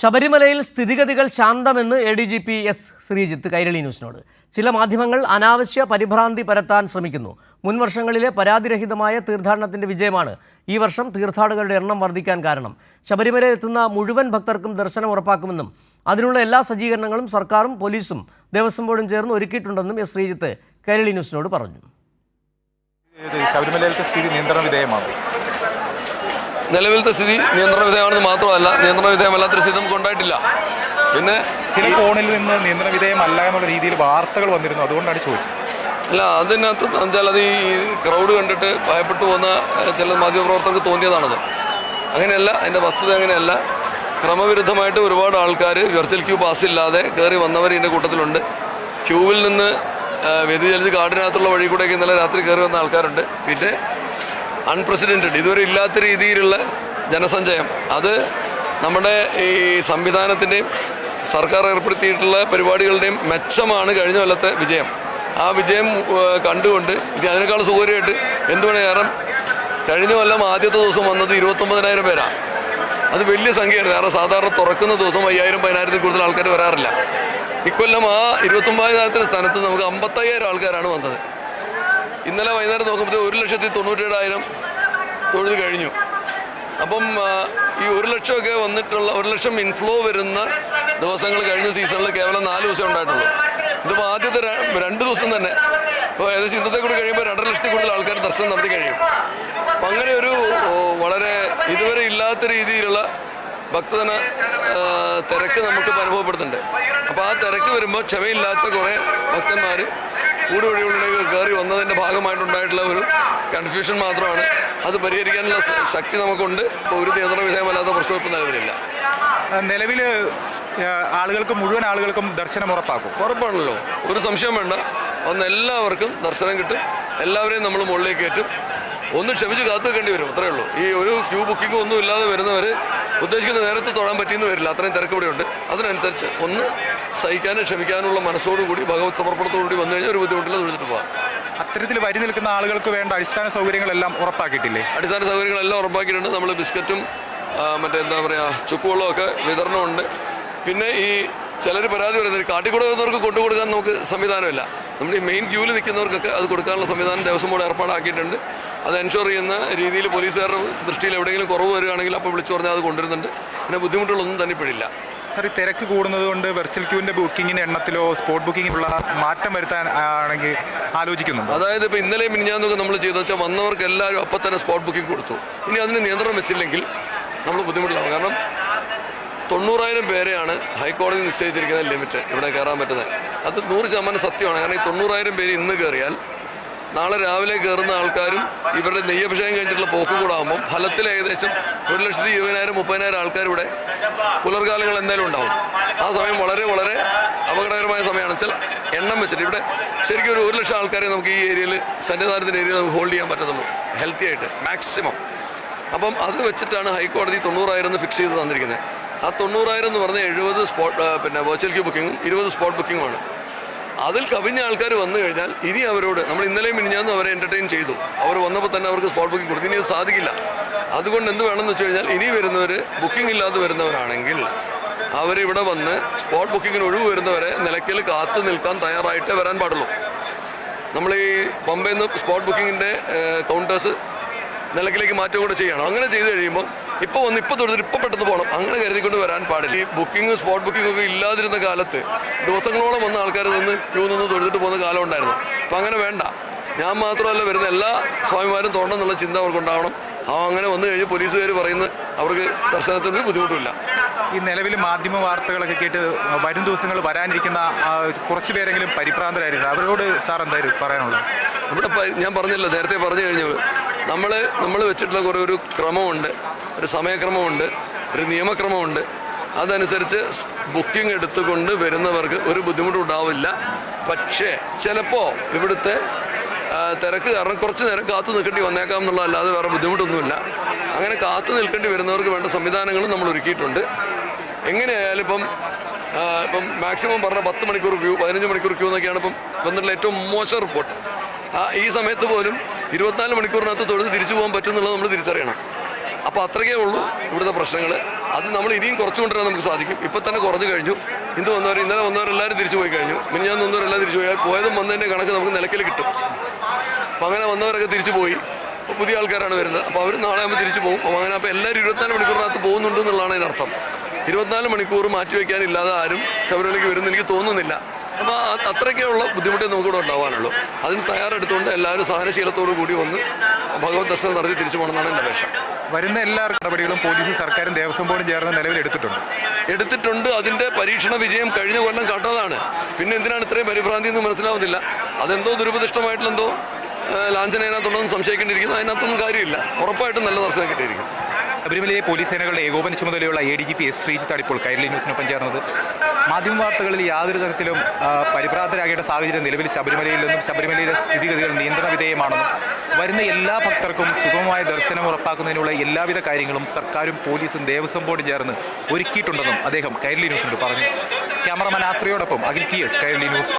ശബരിമലയിൽ സ്ഥിതിഗതികൾ ശാന്തമെന്ന് A D G P S Sreejith Kairali ന്യൂസിനോട്. ചില മാധ്യമങ്ങൾ അനാവശ്യ പരിഭ്രാന്തി പരത്താൻ ശ്രമിക്കുന്നു. മുൻ വർഷങ്ങളിലെ പരാതിരഹിതമായ തീർത്ഥാടനത്തിന്റെ വിജയമാണ് ഈ വർഷം തീർത്ഥാടകരുടെ എണ്ണം വർദ്ധിക്കാൻ കാരണം. ശബരിമലയിൽ എത്തുന്ന മുഴുവൻ ഭക്തർക്കും ദർശനം ഉറപ്പാക്കുമെന്നും അതിനുള്ള എല്ലാ സജ്ജീകരണങ്ങളും സർക്കാരും പോലീസും ദേവസ്വം ബോർഡും ചേർന്ന് ഒരുക്കിയിട്ടുണ്ടെന്നും എസ് ശ്രീജിത്ത് കൈരളി ന്യൂസിനോട് പറഞ്ഞു. ശബരിമലയിലത്തെ സ്ഥിതി നിയന്ത്രണ വിധേയമാകും നിലവിലത്തെ സ്ഥിതി നിയന്ത്രണ വിധേയമാണെന്ന് മാത്രമല്ല നിയന്ത്രണ വിധേയമല്ലാത്തൊരു സ്ഥിതി നമുക്ക് ഉണ്ടായിട്ടില്ല. പിന്നെ ചില ഫോണിൽ നിന്ന് നിയന്ത്രണ വിധേയമല്ല എന്നുള്ള രീതിയിൽ വാർത്തകൾ വന്നിരുന്നു. അതുകൊണ്ടാണ് ചോദിച്ചത്. അല്ല അതിനകത്ത് വെച്ചാൽ അത് ഈ ക്രൗഡ് കണ്ടിട്ട് ഭയപ്പെട്ടു പോകുന്ന ചില മാധ്യമപ്രവർത്തകർക്ക് തോന്നിയതാണത്. അങ്ങനെയല്ല അതിന്റെ വസ്തുത അങ്ങനെയല്ല. ക്രമവിരുദ്ധമായിട്ട് ഒരുപാട് ആൾക്കാർ വെർച്വൽ ക്യൂ പാസ് ഇല്ലാതെ കയറി വന്നവർ ഇതിന്റെ കൂട്ടത്തിലുണ്ട്. ക്യൂവിൽ നിന്ന് വ്യതിചലിച്ച് കാടിനകത്തുള്ള വഴി കൂടെയൊക്കെ ഇന്നലെ രാത്രി കയറി വന്ന ആൾക്കാരുണ്ട്. പിന്നെ അൺപ്രസിഡന്റഡ് ഇതുവരെ ഇല്ലാത്ത രീതിയിലുള്ള ജനസഞ്ചയം. അത് നമ്മുടെ ഈ സംവിധാനത്തിന്റെയും സർക്കാർ ഏർപ്പെടുത്തിയിട്ടുള്ള പരിപാടികളുടെയും മെച്ചമാണ് കഴിഞ്ഞ കൊല്ലത്തെ വിജയം. ആ വിജയം കണ്ടുകൊണ്ട് ഇനി അതിനേക്കാൾ സുഖമായിട്ട് എന്തുകൊണ്ട് കാരണം കഴിഞ്ഞ കൊല്ലം ആദ്യത്തെ ദിവസം വന്നത് ഇരുപത്തൊമ്പതിനായിരം പേരാണ് അത് വലിയ സംഖ്യയാണ് കാരണം സാധാരണ തുറക്കുന്ന ദിവസം അയ്യായിരം പതിനായിരത്തിൽ കൂടുതൽ ആൾക്കാർ വരാറില്ല. ഇക്കൊല്ലം ആ ഇരുപത്തൊമ്പതിനായിരത്തിന്റെ സ്ഥാനത്ത് നമുക്ക് അമ്പത്തയ്യായിരം ആൾക്കാരാണ് വന്നത്. ഇന്നലെ വൈകുന്നേരം നോക്കുമ്പോൾ ഒരു ലക്ഷത്തി തൊണ്ണൂറ്റേഴായിരം തൊഴുത് കഴിഞ്ഞു. അപ്പം ഈ ഒരു ലക്ഷമൊക്കെ വന്നിട്ടുള്ള ഒരു ലക്ഷം ഇൻഫ്ലോ വരുന്ന ദിവസങ്ങൾ കഴിഞ്ഞ സീസണിൽ കേവലം നാല് ദിവസം ഉണ്ടായിട്ടുള്ളൂ. ഇതിപ്പോൾ ആദ്യത്തെ രണ്ട് ദിവസം തന്നെ. ഇപ്പോൾ ഏകദേശം ഇന്നത്തെ കൂടി കഴിയുമ്പോൾ രണ്ടര ലക്ഷത്തിൽ കൂടുതൽ ആൾക്കാർ ദർശനം നടത്തി കഴിയും. അപ്പം അങ്ങനെ ഒരു വളരെ ഇതുവരെ ഇല്ലാത്ത രീതിയിലുള്ള ഭക്തജന തിരക്ക് നമുക്ക് അനുഭവപ്പെടുന്നുണ്ട്. അപ്പോൾ ആ തിരക്ക് വരുമ്പോൾ ക്ഷമയില്ലാത്ത കുറേ ഭക്തന്മാർ കൂട് വഴികളിലേക്ക് കയറി വന്നതിന്റെ ഭാഗമായിട്ടുണ്ടായിട്ടുള്ള ഒരു കൺഫ്യൂഷൻ മാത്രമാണ്. അത് പരിഹരിക്കാനുള്ള ശക്തി നമുക്കുണ്ട്. ഇപ്പോൾ ഒരു നിയന്ത്രണ വിധേയമല്ലാത്ത പ്രശ്നം ഇപ്പം നിലവിലില്ല നിലവിൽ ആളുകൾക്ക് മുഴുവൻ ആളുകൾക്കും ദർശനം ഉറപ്പാക്കും. ഉറപ്പാണല്ലോ. ഒരു സംശയം വേണ്ട. ഒന്ന് എല്ലാവർക്കും ദർശനം കിട്ടും. എല്ലാവരെയും നമ്മൾ മുകളിലേക്ക് കയറ്റും. ഒന്ന് ക്ഷമിച്ച് കാത്തു വെക്കേണ്ടി വരും. അത്രയേ ഉള്ളൂ. ഈ ഒരു ക്യൂ ബുക്കിംഗ് ഒന്നും ഇല്ലാതെ വരുന്നവർ ഉദ്ദേശിക്കുന്ന നേരത്തെ തൊഴാൻ പറ്റിയെന്ന് വരില്ല. അത്രയും തിരക്ക് ഇവിടെ ഉണ്ട് അതിനനുസരിച്ച് ഒന്ന് സഹിക്കാനും ക്ഷമിക്കാനുള്ള മനസ്സോടുകൂടി ഭഗവത് സമർപ്പണത്തോടുകൂടി വന്നു കഴിഞ്ഞാൽ ഒരു ബുദ്ധിമുട്ടില്ല തൊഴുതിട്ട് പോകാം അത്തരത്തിൽ വരി നിൽക്കുന്ന ആളുകൾക്ക് വേണ്ട അടിസ്ഥാന സൗകര്യങ്ങളെല്ലാം ഉറപ്പാക്കിയിട്ടില്ലേ? അടിസ്ഥാന സൗകര്യങ്ങളെല്ലാം ഉറപ്പാക്കിയിട്ടുണ്ട്. നമ്മൾ ബിസ്ക്കറ്റും മറ്റേ എന്താ പറയുക ചുക്കുവെള്ളവും ഒക്കെ വിതരണമുണ്ട്. പിന്നെ ഈ ചിലർ പരാതി പറയുന്നത് കാട്ടിക്കൂടെ വരുന്നവർക്ക് കൊണ്ടുകൊടുക്കാൻ നമുക്ക് സംവിധാനമില്ല. നമ്മുടെ ഈ മെയിൻ ക്യൂവിൽ നിൽക്കുന്നവർക്കൊക്കെ അത് കൊടുക്കാനുള്ള സംവിധാനം ദേവസ്വം ബോർഡ് ഏർപ്പാടാക്കിയിട്ടുണ്ട്. അത് എൻഷുർ ചെയ്യുന്ന രീതിയിൽ പോലീസുകാരുടെ ദൃഷ്ടിയിൽ എവിടെയെങ്കിലും കുറവ് വരികയാണെങ്കിൽ അപ്പോൾ വിളിച്ചു പറഞ്ഞാൽ അത് കൊണ്ടുവരുന്നുണ്ട്. പിന്നെ ബുദ്ധിമുട്ടുകളൊന്നും തന്നെ ഇപ്പോഴില്ല. സാർ ഈ തിരക്ക് കൂടുന്നത് കൊണ്ട് വെർച്വൽ ക്യൂവിന്റെ ബുക്കിങ്ങിന്റെ എണ്ണത്തിലോ സ്പോട്ട് ബുക്കിങ്ങിലുള്ള മാറ്റം വരുത്താൻ ആണെങ്കിൽ ആലോചിക്കുന്നു അതായത് ഇപ്പോൾ ഇന്നലെ മിനിഞ്ഞാന്നൊക്കെ നമ്മൾ ചെയ്തെന്ന് വെച്ചാൽ വന്നവർക്ക് എല്ലാവരും അപ്പം തന്നെ സ്പോട്ട് ബുക്കിംഗ് കൊടുത്തു. ഇനി അതിന് നിയന്ത്രണം വെച്ചില്ലെങ്കിൽ നമ്മൾ ബുദ്ധിമുട്ടിലാണ് കാരണം തൊണ്ണൂറായിരം പേരെയാണ് ഹൈക്കോടതി നിശ്ചയിച്ചിരിക്കുന്ന ലിമിറ്റ് ഇവിടെ കയറാൻ പറ്റുന്നത്. അത് നൂറ് ശതമാനം സത്യമാണ്. കാരണം ഈ തൊണ്ണൂറായിരം പേര് ഇന്ന് കയറിയാൽ നാളെ രാവിലെ കയറുന്ന ആൾക്കാരും ഇവരുടെ നെയ്യഭിഷേകം കഴിഞ്ഞിട്ടുള്ള പോക്ക് കൂടെ ആകുമ്പോൾ ഫലത്തിൽ ഏകദേശം ഒരു ലക്ഷത്തി ഇരുപതിനായിരം മുപ്പതിനായിരം ആൾക്കാർ ഇവിടെ പുലർകാലങ്ങൾ എന്തായാലും ഉണ്ടാവും. ആ സമയം വളരെ വളരെ അപകടകരമായ സമയമാണ്. വെച്ചാൽ എണ്ണം വെച്ചിട്ട് ഇവിടെ ശരിക്കും ഒരു ഒരു ലക്ഷം ആൾക്കാരെ നമുക്ക് ഈ ഏരിയയിൽ സന്നിധാനത്തിന്റെ ഏരിയയിൽ നമുക്ക് ഹോൾഡ് ചെയ്യാൻ പറ്റത്തുള്ളൂ. ഹെൽത്തി ആയിട്ട് മാക്സിമം അപ്പം അത് വെച്ചിട്ടാണ് ഹൈക്കോടതി തൊണ്ണൂറായിരം ഫിക്സ് ചെയ്ത് തന്നിരിക്കുന്നത്. ആ തൊണ്ണൂറായിരം എന്ന് പറഞ്ഞാൽ എഴുപത് സ്പോട്ട് പിന്നെ വെർച്വൽ ക്യൂ ബുക്കിങ്ങും ഇരുപത് സ്പോട്ട് ബുക്കിങ്ങുമാണ് അതിൽ കവിഞ്ഞ ആൾക്കാർ വന്നു കഴിഞ്ഞാൽ ഇനി അവരോട് നമ്മൾ ഇന്നലെയും മിനിഞ്ഞാന്നും അവരെ എന്റർടൈൻ ചെയ്തു. അവർ വന്നപ്പോൾ തന്നെ അവർക്ക് സ്പോട്ട് ബുക്കിംഗ് കൊടുത്തു. ഇനി അത് സാധിക്കില്ല. അതുകൊണ്ട് എന്ത് വേണമെന്ന് വെച്ച് കഴിഞ്ഞാൽ ഇനി വരുന്നവർ ബുക്കിംഗ് ഇല്ലാതെ വരുന്നവരാണെങ്കിൽ അവരിവിടെ വന്ന് സ്പോട്ട് ബുക്കിങ്ങിന് ഒഴിവ് വരുന്നവരെ നിലയ്ക്കൽ കാത്തു നിൽക്കാൻ തയ്യാറായിട്ട് വരാൻ പാടുള്ളൂ. നമ്മൾ ഈ പമ്പയിൽ നിന്ന് സ്പോട്ട് ബുക്കിങ്ങിന്റെ കൗണ്ടേഴ്സ് നിലക്കിലേക്ക് മാറ്റം കൂടെ ചെയ്യണം. അങ്ങനെ ചെയ്ത് കഴിയുമ്പോൾ ഇപ്പോൾ വന്ന് ഇപ്പൊ തൊഴുതിട്ട് ഇപ്പൊ പെട്ടെന്ന് പോകണം അങ്ങനെ കരുതിക്കൊണ്ട് വരാൻ പാടില്ല. ഈ ബുക്കിംഗ് സ്പോട്ട് ബുക്കിംഗ് ഒക്കെ ഇല്ലാതിരുന്ന കാലത്ത് ദിവസങ്ങളോളം വന്ന ആൾക്കാർ നിന്ന് ക്യൂ നിന്ന് തൊഴുതിട്ട് പോകുന്ന കാലം ഉണ്ടായിരുന്നു. അപ്പം അങ്ങനെ വേണ്ട. ഞാൻ മാത്രമല്ല വരുന്ന എല്ലാ സ്വാമിമാരും തോണ്ടെന്നുള്ള ചിന്ത അവർക്കുണ്ടാവണം. ആ അങ്ങനെ വന്നു കഴിഞ്ഞ് പോലീസുകാർ പറയുന്നത് അവർക്ക് ദർശനത്തിന് ബുദ്ധിമുട്ടില്ല ഈ നിലവിൽ മാധ്യമ വാർത്തകളൊക്കെ കേട്ട് വരും ദിവസങ്ങൾ വരാനിരിക്കുന്ന കുറച്ച് പേരെങ്കിലും പരിഭ്രാന്തരായിരുന്നു അവരോട് സാർ എന്തായാലും പറയാനുള്ളത്? ഇവിടെ ഞാൻ പറഞ്ഞല്ലോ നേരത്തെ പറഞ്ഞു കഴിഞ്ഞു. നമ്മൾ നമ്മൾ വെച്ചിട്ടുള്ള കുറേ ഒരു ക്രമമുണ്ട്. ഒരു സമയക്രമമുണ്ട് ഒരു നിയമക്രമമുണ്ട്. അതനുസരിച്ച് ബുക്കിംഗ് എടുത്തുകൊണ്ട് വരുന്നവർക്ക് ഒരു ബുദ്ധിമുട്ടും ഉണ്ടാവില്ല പക്ഷേ ചിലപ്പോൾ ഇവിടുത്തെ തിരക്ക് കാരണം കുറച്ച് നേരം കാത്തു നിൽക്കേണ്ടി വന്നേക്കാം എന്നുള്ളതല്ലാതെ വേറെ ബുദ്ധിമുട്ടൊന്നുമില്ല. അങ്ങനെ കാത്തു നിൽക്കേണ്ടി വരുന്നവർക്ക് വേണ്ട സംവിധാനങ്ങളും നമ്മൾ ഒരുക്കിയിട്ടുണ്ട്. എങ്ങനെയായാലും ഇപ്പം ഇപ്പം മാക്സിമം പറഞ്ഞ പത്ത് മണിക്കൂർ ക്യൂ പതിനഞ്ച് മണിക്കൂർ ക്യൂ എന്നൊക്കെയാണ് ഇപ്പം വന്നിട്ടുള്ള ഏറ്റവും മോശം റിപ്പോർട്ട്. ആ ഈ സമയത്ത് പോലും ഇരുപത്തിനാല് മണിക്കൂറിനകത്ത് തൊഴുത് തിരിച്ചു പോകാൻ പറ്റുമെന്നുള്ളത് നമ്മൾ തിരിച്ചറിയണം. അപ്പോൾ അത്രയ്ക്കേ ഉള്ളൂ ഇവിടുത്തെ പ്രശ്നങ്ങൾ അത് നമ്മൾ ഇനിയും കുറച്ച് കൊണ്ടുവരാൻ നമുക്ക് സാധിക്കും. ഇപ്പം തന്നെ കുറഞ്ഞു കഴിഞ്ഞു. ഇന്ന് വന്നവർ ഇന്നലെ വന്നവരെല്ലാവരും തിരിച്ചു പോയി കഴിഞ്ഞു. മിനിഞ്ഞാന്ന് വന്നവരെല്ലാം തിരിച്ചു പോയാൽ പോയതും വന്നതിന്റെ കണക്ക് നമുക്ക് നിലയ്ക്കൽ കിട്ടും. അപ്പം അങ്ങനെ വന്നവരൊക്കെ തിരിച്ചു പോയി. ഇപ്പോൾ പുതിയ ആൾക്കാരാണ് വരുന്നത്. അപ്പോൾ അവർ നാളെ ആകുമ്പോൾ തിരിച്ചു പോകും. അപ്പോൾ അങ്ങനെ അപ്പോൾ എല്ലാവരും ഇരുപത്തിനാല് മണിക്കൂറിനകത്ത് പോകുന്നുണ്ട് എന്നുള്ളതാണ് അതിനർത്ഥം ഇരുപത്തിനാല് മണിക്കൂർ മാറ്റിവെക്കാനില്ലാതെ ആരും ശബരിമലയ്ക്ക് വരുന്നു എനിക്ക് തോന്നുന്നില്ല. അപ്പോൾ അത്രയ്ക്കുള്ള ബുദ്ധിമുട്ടേ നമുക്കിവിടെ ഉണ്ടാവാനുള്ളൂ. അതിന് തയ്യാറെടുത്തുകൊണ്ട് എല്ലാവരും സഹനശീലത്തോടു കൂടി വന്ന് ഭഗവത് ദർശനം നടത്തി തിരിച്ചു പോകണമെന്നാണ് എന്റെ അപേക്ഷ. വരുന്ന എല്ലാ നടപടികളും പോലീസും സർക്കാരും ദേവസ്വം ബോർഡും ചേർന്ന് നിലവിൽ എടുത്തിട്ടുണ്ട്. എടുത്തിട്ടുണ്ട്. അതിന്റെ പരീക്ഷണ വിജയം കഴിഞ്ഞ കൊല്ലം കണ്ടതാണ്. പിന്നെ എന്തിനാണ് ഇത്രയും പരിഭ്രാന്തി എന്ന് മനസ്സിലാവുന്നില്ല. അതെന്തോ ദുരുപദിഷ്ടമായിട്ടുള്ള എന്തോ ലാഞ്ചന അതിനകത്തുണ്ടെന്ന് സംശയിക്കേണ്ടിയിരിക്കുന്നു. അതിനകത്തൊന്നും കാര്യമില്ല. ഉറപ്പായിട്ടും നല്ല ദർശനം കിട്ടിയിരിക്കും ശബരിമലയിലെ പോലീസ് സേനകളുടെ ഏകോപന ചുമതലയുള്ള A D G P S ശ്രീജിത്താണ് ഇപ്പോൾ കൈരളി ന്യൂസിനൊപ്പം ചേർന്നത്. മാധ്യമ വാർത്തകളിൽ യാതൊരു തരത്തിലും പരിഭ്രാന്തരാകേണ്ട സാഹചര്യം നിലവിൽ ശബരിമലയിൽ നിന്നും ശബരിമലയിലെ സ്ഥിതിഗതികൾ നിയന്ത്രണ വിധേയമാണെന്നും വരുന്ന എല്ലാ ഭക്തർക്കും സുഗമമായ ദർശനം ഉറപ്പാക്കുന്നതിനുള്ള എല്ലാവിധ കാര്യങ്ങളും സർക്കാരും പോലീസും ദേവസ്വം ബോർഡും ചേർന്ന് ഒരുക്കിയിട്ടുണ്ടെന്നും അദ്ദേഹം കൈരളി ന്യൂസിനോട് പറഞ്ഞു. Cameraman ആശ്രയോടൊപ്പം Akhil T S Kairali news.